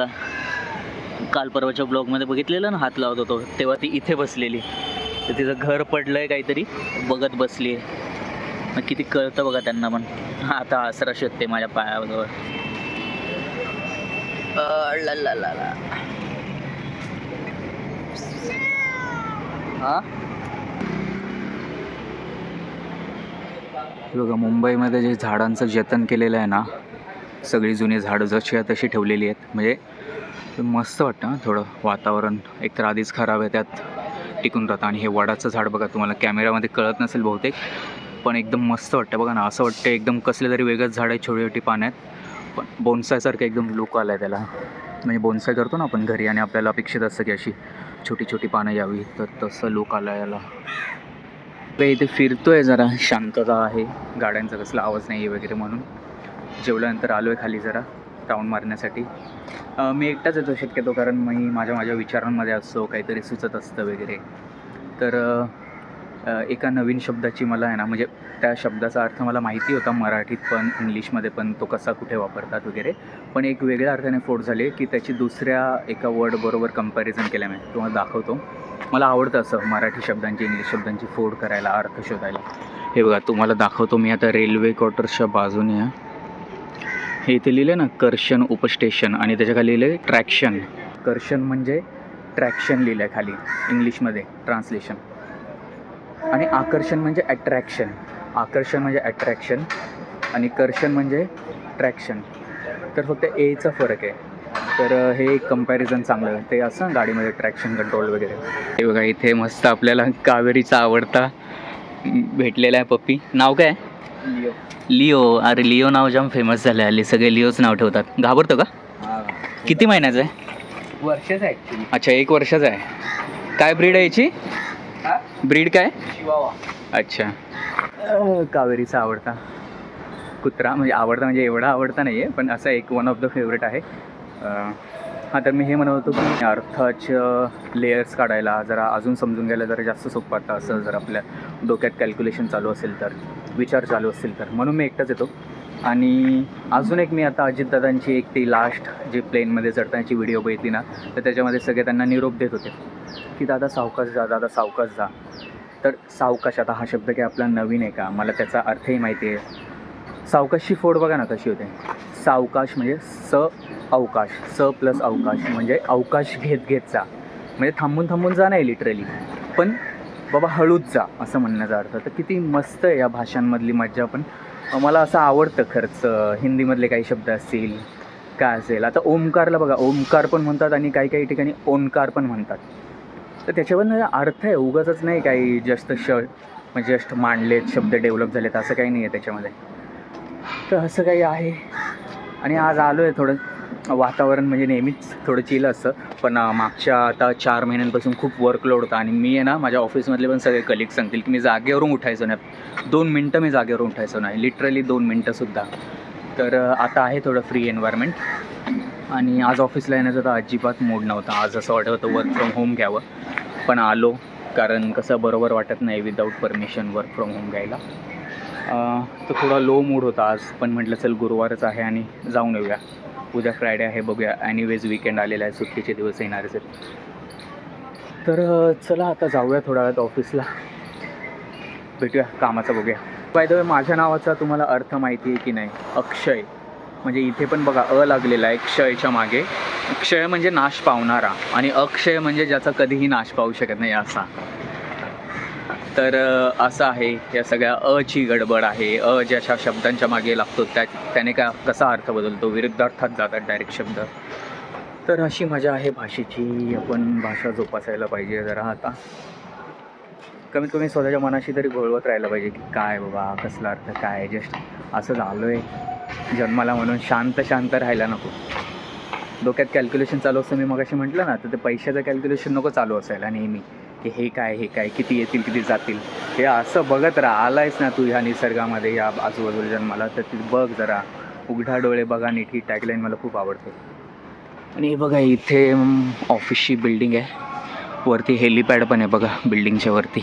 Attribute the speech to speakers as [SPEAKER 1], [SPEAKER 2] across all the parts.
[SPEAKER 1] बघा काल परवाच्या ब्लॉगमध्ये बघितलेलं ना हात लावत होतो तेव्हा ती इथे बसलेली. तर तिचं घर पडलंय काहीतरी बघत बसली मग किती कळतं बघा त्यांना पण. आता आसरा शोधते माझ्या पायाजवळ. ला हा? बघा मुंबईमध्ये जे झाडांचं जतन केलेलं आहे ना सगळी जुनी झाडं जशी तशी ठेवलेली आहेत. म्हणजे मस्त वाटतं थोडं वातावरण एकतर आधीच खराब आहे त्यात टिकून राहतं. आणि हे वडाचं झाड बघा तुम्हाला कॅमेरामध्ये कळत नसेल बहुतेक पण एकदम मस्त वाटतं. बघा ना असं वाटतं एकदम कसले तरी वेगळंच झाड आहे छोटी छोटी पानं आहेत. पण बोनसायसारखं एकदम लुक आला आहे त्याला. म्हणजे बोनसाय करतो ना आपण घरी आणि आपल्याला अपेक्षित असतं की अशी छोटी छोटी पानं यावी तर तसं लुक आलं याला. तर इथे फिरतोय जरा शांतता आहे. गाड्यांचा कसला आवाज नाही आहे वगैरे म्हणून. जेवल्यानंतर आलो आहे खाली जरा. राऊंड मारण्यासाठी. मी एकटाच येतो शक्यतो कारण मी माझ्या माझ्या विचारांमध्ये असतो काहीतरी सुचत असतं वगैरे. तर एका नवीन शब्दाची मला आहे ना म्हणजे त्या शब्दाचा अर्थ मला माहिती होता मराठीत पण इंग्लिशमध्ये पण तो कसा कुठे वापरतात वगैरे. पण एक वेगळ्या अर्थाने फोड झाले की त्याची दुसऱ्या एका वर्डबरोबर कंपॅरिझन केलं मी. तुम्हाला दाखवतो. मला आवडतं असं मराठी शब्दांची इंग्लिश शब्दांची फोड करायला अर्थ शोधायला. हे बघा तुम्हाला दाखवतो मी आता रेल्वे क्वार्टर्सच्या बाजूने आहे हे इथे लिहिलं ना कर्शन उपस्टेशन आणि त्याच्याखाली लिहिलं आहे ट्रॅक्शन. कर्शन म्हणजे ट्रॅक्शन लिहिलं आहे खाली इंग्लिशमध्ये ट्रान्सलेशन. आणि आकर्षण म्हणजे अट्रॅक्शन आकर्षण म्हणजे अट्रॅक्शन आणि कर्षण म्हणजे ट्रॅक्शन तर फक्त एचा फरक आहे. तर हे एक कंपॅरिझन चांगलं ते असं गाडीमध्ये ट्रॅक्शन कंट्रोल वगैरे. हे बघा इथे मस्त आपल्याला कावेरीचा आवडता भेटलेला आहे पप्पी. नाव काय? लिओ. लिओ अरे लिओ नाव जाम फेमस झालं हल्ली सगळे लिओच नाव ठेवतात. घाबरतो का? किती महिन्याचं आहे?
[SPEAKER 2] वर्षच ॲक्च्युली
[SPEAKER 1] अच्छा एक वर्षाचा आहे. काय ब्रीड आहे याची? ब्रीड काय? अच्छा. कावेरीचा आवडता. कुत्रा म्हणजे आवडता म्हणजे एवढा आवडता नाही आहे पण असा एक वन ऑफ द फेवरेट आहे. हां तर मी हे म्हणत होतो की अर्थाचं लेयर्स काढायला जरा अजून समजून घ्यायला जरा जास्त सोपं वाटतं असं जर आपल्या डोक्यात कॅल्क्युलेशन चालू असेल तर विचार चालू असतील तर. म्हणून मी एकटाच येतो. आणि अजून एक मी आता अजितदादांची एक ती लास्ट जे प्लेनमध्ये चढतानाची व्हिडिओ बघितली ना तर त्याच्यामध्ये सगळे त्यांना निरोप देत होते. की दादा सावकाश जा दादा सावकाश जा. तर सावकाश आता हा शब्द काही आपला नवीन आहे का? मला त्याचा अर्थही माहिती आहे. सावकाशची फोड बघा ना कशी होते. सावकाश म्हणजे स अवकाश. स प्लस अवकाश म्हणजे अवकाश घेत घेत जा. म्हणजे थांबून थांबून जा नाही लिटरली पण बाबा हळूच जा असं म्हणण्याचा अर्थ. तर किती मस्त आहे या भाषांमधली मज्जा पण. मला असं आवडतं खरंच. हिंदीमधले काही शब्द असतील काय असेल. आता ओमकारला बघा. ओमकार पण म्हणतात आणि काही काही ठिकाणी ओंकार पण म्हणतात. तर त्याच्यावर अर्थ आहे. उगाच नाही काही जस्ट श म्हणजे जस्ट मांडलेत शब्द डेव्हलप झालेत असं काही नाही आहे त्याच्यामध्ये. तर असं काही आहे. आणि आज आलो आहे थोडं वातावरण म्हणजे नेहमीच थोडं चिल असतं. पण मागच्या आता चार महिन्यांपासून खूप वर्कलोड होता आणि मी आहे ना माझ्या ऑफिसमधले पण सगळे कलिग सांगतील की मी जागेवरून उठायचो नाही. दोन मिनटं मी जागेवरून उठायचो नाही. लिटरली दोन मिनटंसुद्धा तर आता आहे थोडं फ्री एन्व्हायरमेंट आणि आज ऑफिसला येण्याचा तर अजिबात मूड नव्हता. आज असं वाटत होतं वर्क फ्रॉम होम घ्यावं. पण आलो कारण कसं बरोबर वाटत नाही without permission work from home घ्यायला. तर थोडा लो मूड होता आज पण म्हटलं चल गुरुवारच आहे आणि जाऊन येऊया. उद्या फ्रायडे आहे बघूया. ॲनिवेज विकेंड आलेला आहे सुट्टीचे दिवस येणारच आहेत. तर चला आता जाऊया थोड्या वेळात ऑफिसला भेटूया कामाचं बघूया. बाय द वे माझ्या नावाचा तुम्हाला अर्थ माहिती आहे की नाही? अक्षय. म्हणजे इथे पण बघा अ लागलेला आहे क्षयच्या मागे. क्षय म्हणजे नाश पावणारा आणि अक्षय म्हणजे ज्याचा कधीही नाश पाहू शकत नाही असा. तर असं आहे या सगळ्या अची गडबड आहे अ ज्याच्या शब्दांच्या मागे लागतो त्या त्याने का कसा अर्थ बदलतो? विरुद्धार्थात जातात डायरेक्ट शब्द. तर अशी मजा आहे भाषेची आपण भाषा जोपासायला पाहिजे जरा आता. कमीत कमी स्वतःच्या मनाशी तरी घोळवत राहायला पाहिजे की काय बाबा कसला अर्थ काय जस्ट असं झालो आहे जन्माला म्हणून शांत शांत राहायला नको. डोक्यात कॅल्क्युलेशन चालू असतं मी मगाशी म्हटलं ना तर ते पैशाचं कॅल्क्युलेशन नको चालू असायला नेहमी. की हे काय हे काय किती येतील किती जातील? हे असं बघत राहा. आलायस ना तू ह्या निसर्गामध्ये या आजूबाजूला जन्माला तर ती बघ जरा. उघडा डोळे बघा नीट. ही टॅगलाईन मला खूप आवडते. आणि हे बघा इथे ऑफिसची बिल्डिंग आहे. वरती हेलिपॅड पण आहे बघा बिल्डिंगच्या वरती.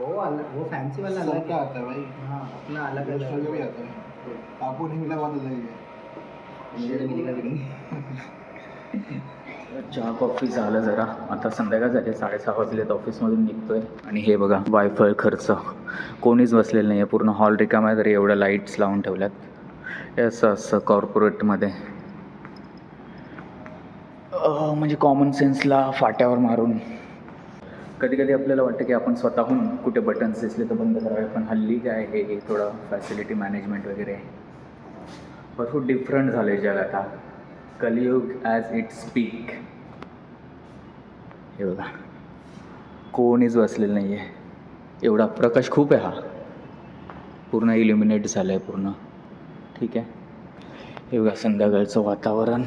[SPEAKER 2] वो अलग वो फैंसी वाला अलग
[SPEAKER 3] सबका आता है भाई.
[SPEAKER 2] हाँ अपना अलग
[SPEAKER 3] दोस्तों
[SPEAKER 2] अलग
[SPEAKER 3] को भी आता. है.
[SPEAKER 2] कापू नेहमीला बांधलं
[SPEAKER 1] चहा कॉफी झालं जरा. आता संध्याकाळ झाली साडेसहा वाजलेत ऑफिसमधून निघतोय. आणि हे बघा वायफाय खर्च. कोणीच बसलेलं नाही आहे पूर्ण हॉल रिकामा आहे तरी एवढ्या लाईट्स लावून ठेवल्यात. असं असं कॉर्पोरेटमध्ये. म्हणजे कॉमन सेन्सला फाट्यावर मारून. कधी कधी आपल्याला वाटतं की आपण स्वतःहून कुठे बटन्स दिसले तर बंद करावे पण हल्ली काय आहे हे थोडं फॅसिलिटी मॅनेजमेंट वगैरे भरपूर डिफरंट झालं आहे जग आता. कलियुग ॲज इट स्पीक हे बघा. कोणीच बसलेलं नाही आहे एवढा प्रकाश खूप आहे हा. पूर्ण इल्युमिनेट झालं आहे पूर्ण. ठीक आहे. हे बघा संध्याकाळचं वातावरण.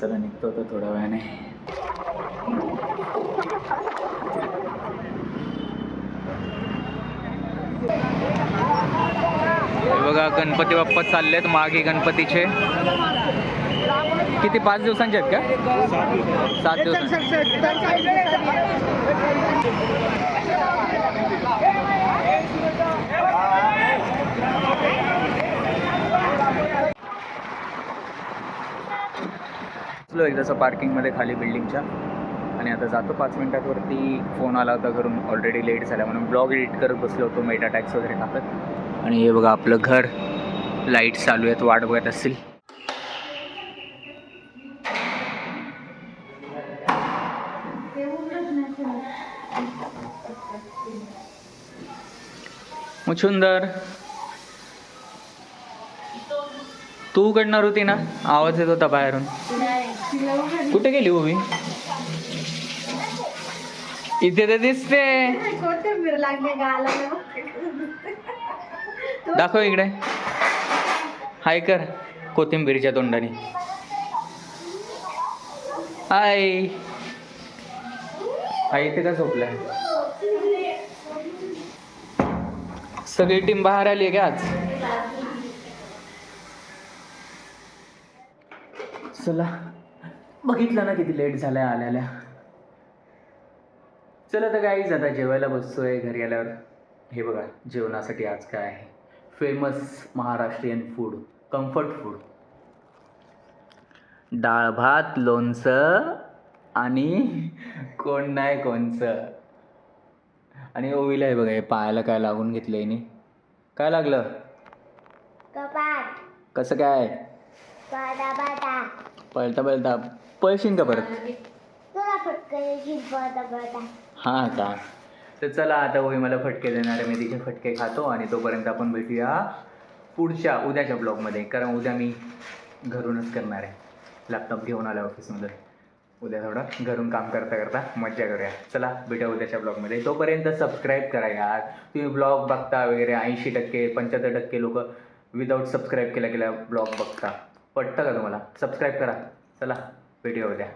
[SPEAKER 1] चला निघतो तर थोड्या वेळाने. हे बघा गणपती बाप्पा चाललेत मागे गणपतीचे. किती पाच दिवसांचे आहेत का? सात दिवसांचे. बसलो एकदाचं पार्किंगमध्ये खाली बिल्डिंगच्या. आणि आता जातो पाच मिनिटात वरती. फोन आला होता घरून. ऑलरेडी लेट झाला म्हणून ब्लॉग एडिट करत बसलो होतो. मेटा टॅक्स वगैरे टाकत. आणि हे बघा आपलं घर. लाइट चालू आहेत. वाट बघत असतील मग तू उघडणार होती ना? आवाज येत होता बाहेरून. कुठे गेली उभी? इथे तर दिसते. दाखव इकडे. हाय कर कोथिंबीरच्या तोंडाने. हाय. हाय इथे का झोपलाय? सगळी टीम बाहेर आली आहे का आज? चला. बघितलं ना किती लेट झालाय आल्याला चला तर काहीच आता जेवायला बसतोय घरी आल्यावर. हे बघा जेवणासाठी आज काय आहे? Famous Maharashtrian food comfort food डाळ भात लोणचं आणि कोण नाही कोणचं? आणि ओवीला हे बघा हे पायाला काय लागून घेतलं हिने. काय लागलं?
[SPEAKER 3] कपाट.
[SPEAKER 1] कसं काय? पळता पळता पळशीन का परत?
[SPEAKER 3] तुला फटकायची बाटा बाटा
[SPEAKER 1] हां का? तर चला आता होई मला फटके देणार आहे. मी तिचे फटके खातो आणि तोपर्यंत आपण भेटूया पुढच्या उद्याच्या ब्लॉगमध्ये. कारण उद्या मी घरूनच करणार आहे. लॅपटॉप घेऊन आला ऑफिसमध्ये. उद्या थोडं घरून काम करता करता मज्जा करूया. चला भेटा उद्याच्या ब्लॉगमध्ये तोपर्यंत सबस्क्राईब करा यार. तुम्ही ब्लॉग बघता वगैरे ऐंशी टक्के पंच्याहत्तर टक्के लोक विदाऊट सबस्क्राईब केल्या गेल्या ब्लॉग बघता. पटतं का तुम्हाला? सबस्क्राईब करा. चला भेटूया उद्या.